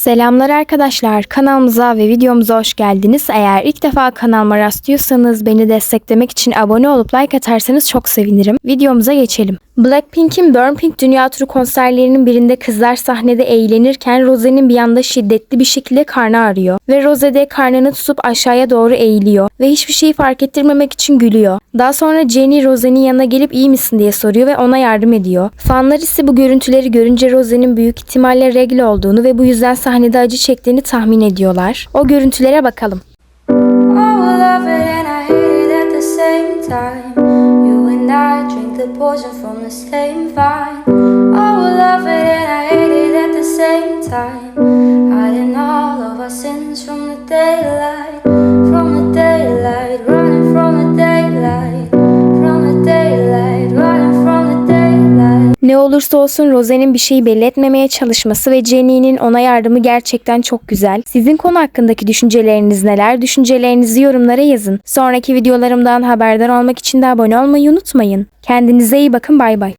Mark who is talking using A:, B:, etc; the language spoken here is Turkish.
A: Selamlar arkadaşlar. Kanalımıza ve videomuza hoş geldiniz. Eğer ilk defa kanalıma rastlıyorsanız beni desteklemek için abone olup like atarsanız çok sevinirim. Videomuza geçelim. Blackpink'in Burn Pink Dünya Turu konserlerinin birinde kızlar sahnede eğlenirken Rose'nin bir anda şiddetli bir şekilde karnı ağrıyor. Ve Rose de karnını tutup aşağıya doğru eğiliyor. Ve hiçbir şeyi fark ettirmemek için gülüyor. Daha sonra Jenny Rose'nin yanına gelip iyi misin diye soruyor ve ona yardım ediyor. Fanlar ise bu görüntüleri görünce Rose'nin büyük ihtimalle regle olduğunu ve bu yüzden sahnede acı çektiğini tahmin ediyorlar. O görüntülere bakalım.
B: Oh, hate it
A: Ne olursa olsun Rose'nin bir şeyi belli etmemeye çalışması ve Jenny'nin ona yardımı gerçekten çok güzel. Sizin konu hakkındaki düşünceleriniz neler? Düşüncelerinizi yorumlara yazın. Sonraki videolarımdan haberdar olmak için de abone olmayı unutmayın. Kendinize iyi bakın bay bay.